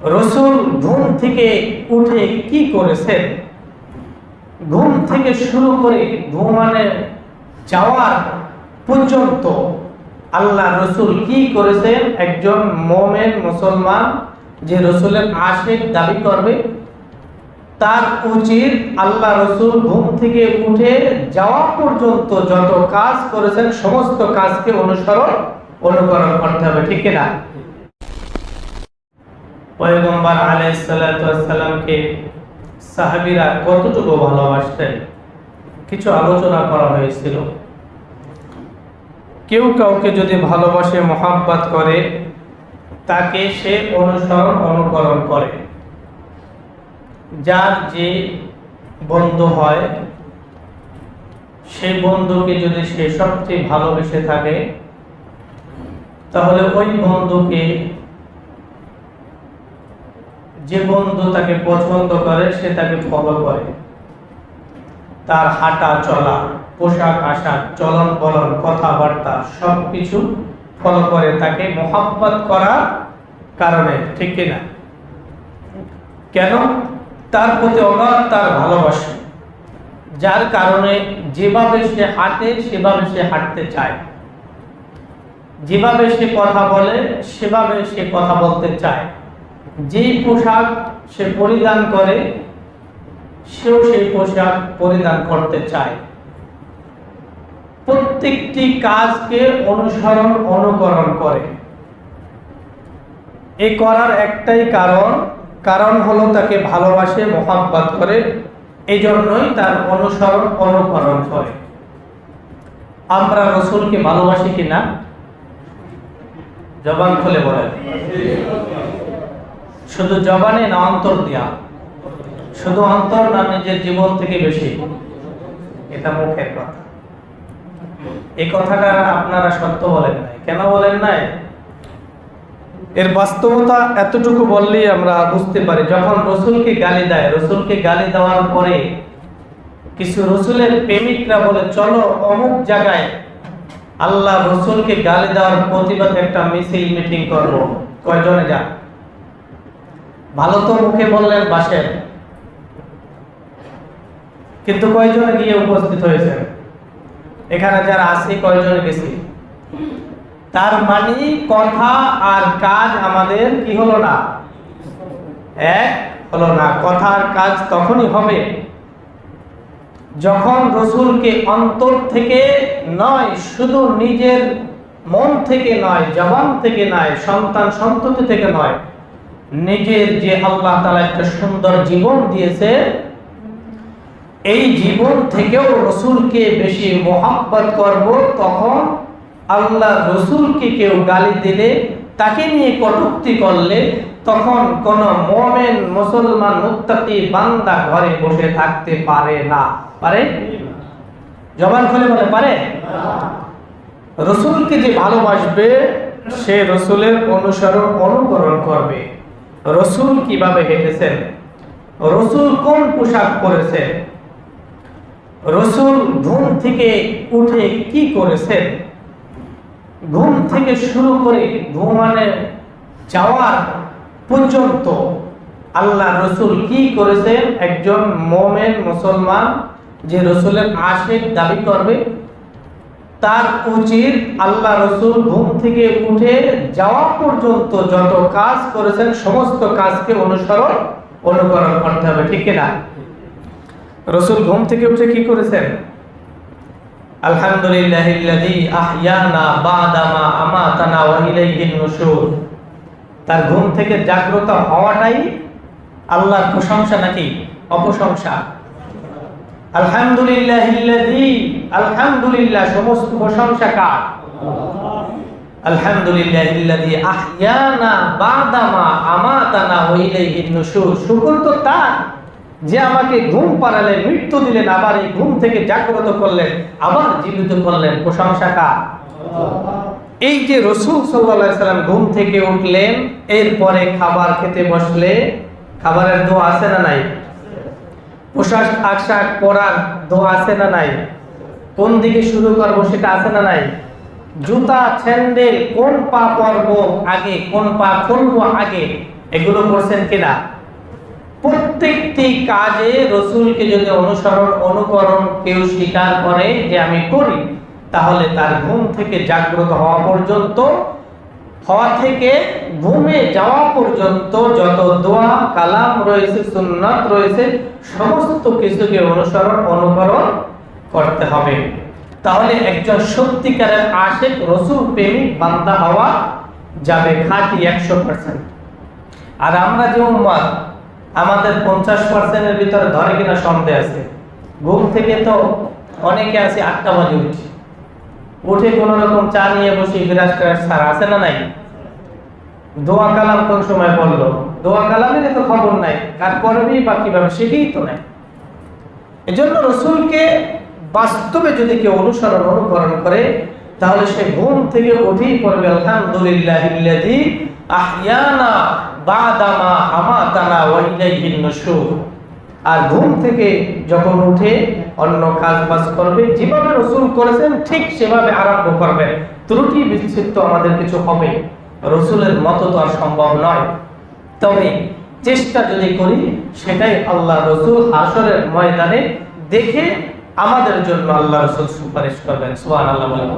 রসুল ঘুম থেকে উঠে কি করেছেন ঘুম থেকে শুরু করে ঘুমানে যাওয়ার পর্যন্ত আল্লাহ রসুল কি করেছেন একজন মোমেন মুসলমান যে রসুলের আশেক দাবি করবে, তার উচিত আল্লাহ রসুল ঘুম থেকে উঠে যাওয়া পর্যন্ত যত কাজ করেছেন, সমস্ত কাজকে অনুসরণ, অনুকরণ করতে হবে, ঠিক না পয়গম্বর আলাইসালামকে সাহাবিরা কতটুকু ভালোবাসতেন? কিছু আলোচনা করা হয়েছিল। কেউ কাউকে যদি ভালোবাসে, মোহাব্বত করে, তাকে সে অনুসরণ, অনুকরণ করে। যার যে বন্ধু হয় সেই বন্ধুকে যদি সে সবচেয়ে ভালোবেসে থাকে, তাহলে ওই বন্ধুকে যে বন্ধু তাকে পছন্দ করে, সে তাকে ফলো করে। তার হাঁটা চলা, পোশাক আশাক, চলন বলন, কথাবার্তা সব কিছু ফলো করে তাকে মোহাব্বত করার কারণে, ঠিক কিনা? কেন? তার প্রতি অগাধ তার ভালোবাসে। যার কারণে যেভাবে সে হাঁটে, সেভাবে সে হাঁটতে চায়। যেভাবে সে কথা বলে, সেভাবে সে কথা বলতে চায়। যেই পোশাক সে পরিধান করে, সেও সেই পোশাক পরিধান করতে চায়। প্রত্যেকটি কাজকে অনুসরণ, অনুকরণ করে। এ করার একটাই কারণ কারণ হলো তাকে ভালোবাসে, মোহাব্বত করে এই জন্যই তার অনুসরণ, অনুকরণ করে। আমরা রসুলকে ভালোবাসি কিনা? জবান খুলে বলেন। শুধু জবানে না, অন্তর দিয়া। শুধু অন্তর না, নিজের জীবন থেকে বেশি। এটা মুখের কথা। এই কথাটা আপনারা সত্য বলেন নাই। কেন বলেন নাই? এর বাস্তবতা এতটুকু বললেই আমরা বুঝতে পারি, যখন রসুলকে গালি দেয়, রসুলকে গালি দেওয়ার পরে কিছু রসুলের প্রেমিকরা বলে, চলো অমুক জায়গায় আল্লাহ রসুলকে গালি দেওয়ার প্রতিবাদে একটা মিছিল, মিটিং করব। কয়জনে যা ভালো তো মুখে বললেন বাসের। কিন্তু কয়জনে গিয়ে উপস্থিত হয়েছেন? এখানে যারা আছে, কয়জনে গেছি? তার মানে কথা আর কাজ আমাদের কি হলো না? এক হলো না, কথা আর কাজ তখনই হবে যখন রসুলকে অন্তর থেকে নয়, শুধু নিজের মন থেকে নয়, জবান থেকে নয়, সন্তান সন্ততি থেকে নয় নিজের যে আল্লাহ তালা একটা সুন্দর জীবন দিয়েছে, এই জীবন থেকেও রসুলকে বেশি মোহাব্বত করব, তখন আল্লাহ রসুলকে কেউ গালি দিলে, তাকে নিয়ে কটুক্তি করলে, তখন কোন মোমেন, মুসলমান মুক্তি বান্দা ঘরে বসে থাকতে পারে না। পারে? জবান খুলে বলে, পারে? রসুলকে যে ভালোবাসবে, সে রসুলের অনুসরণ, অনুকরণ করবে। রসুল কীভাবে হেঁটেছেন? রসুল কোন পোশাক পরেছেন? রসুল ঘুম থেকে উঠে কি করেছেন? ঘুম থেকে শুরু করে ঘুমানে যাওয়ার পর্যন্ত আল্লাহ রসুল কি করেছেন? একজন মোমেন মুসলমান যে রসুলের আশেক দাবি করবে তার উচিত আল্লাহ রসুল ঘুম থেকে উঠে যাওয়া পর্যন্ত যত কাজ করেছেন, সমস্ত কাজকে অনুসরণ, অনুকরণ করতে হবে, ঠিক না রসুল ঘুম থেকে উঠে কি করেছেন? তার ঘুম থেকে জাগ্রত হওয়াটাই আল্লাহর প্রশংসা নাকি? অপ্রশংসা আলহামদুলিল্লাহ প্রশংসা তার, যে আমাকে ঘুম মৃত্যু দিলেন, আবার এই ঘুম থেকে জাগ্রত করলেন, আবার জীবিত করলেন। প্রশংসা কার? এই যে রসুল সাল্লাম ঘুম থেকে উঠলেন, এরপরে খাবার খেতে বসলে, খাবারের দোয়া আছে না নাই? পোশাক আশাক পরার দোয়া আছে না নাই? কোন দিকে শুরু করব সেটা আছে না নাই? জুতা, স্যান্ডেল, কোন পা পরবো আগে, কোন পা খুলবো আগে, এগুলো করছেন কিনা? প্রত্যেকটি কাজে রসুলকে যদি অনুসরণ, অনুকরণ কেউ স্বীকার করে যে আমি করি, তাহলে তার ঘুম থেকে জাগ্রত হওয়া পর্যন্ত হওয়া থেকে ঘুমে যাওয়া পর্যন্ত যত দোয়া, কালাম রয়েছে, সুন্নাত রয়েছে, সমস্ত কিছুকে অনুসরণ, অনুকরণ করতে হবে। তাহলে একজন সত্যিকারের আশেক, রসুল, প্রেমিক, বান্দা হওয়া যাবে খাঁটি একশো পার্সেন্ট আর আমরা যে উম্মাদ, আমাদের পঞ্চাশ পার্সেন্টের ভিতরে ধরে কিনা সন্দেহ আছে। ঘুম থেকে তো অনেকে আছে, আটটা বাজে উঠে। কোন রকম চা নিয়ে বসে বিরাজ করার সার আছে না নাই? দোয়া কালাম কোন সময় বলল? দোয়া কালামের তো খবর নাই কার করবি বা কীভাবে, সেটাই তো নাই। এজন্য রসুলকে বাস্তবে যদি কেউ অনুসরণ, অনুকরণ করে, তাহলে সে ঘুম থেকে উঠেই পড়বে, আলহামদুলিল্লাহ ইল্লাযী আহইয়ানা বাদামা আমাতানা ওয়া ইলাইহিন নুশুর। আর ঘুম থেকে যখন উঠে অন্য কাজ বাজ করবে, যেভাবে রসুল করেছেন, ঠিক সেভাবে আরম্ভ করবেন ত্রুটি বিচ্ছিন্ন আমাদের কিছু হবে রসুলের মতো তো আর সম্ভব নয়। তবে চেষ্টা যদি করি, সেটাই আল্লাহ রসুল আসরের ময়দানে দেখে আমাদের জন্য আল্লাহ রসুল সুপারিশ করবেন। সোহান বলেন।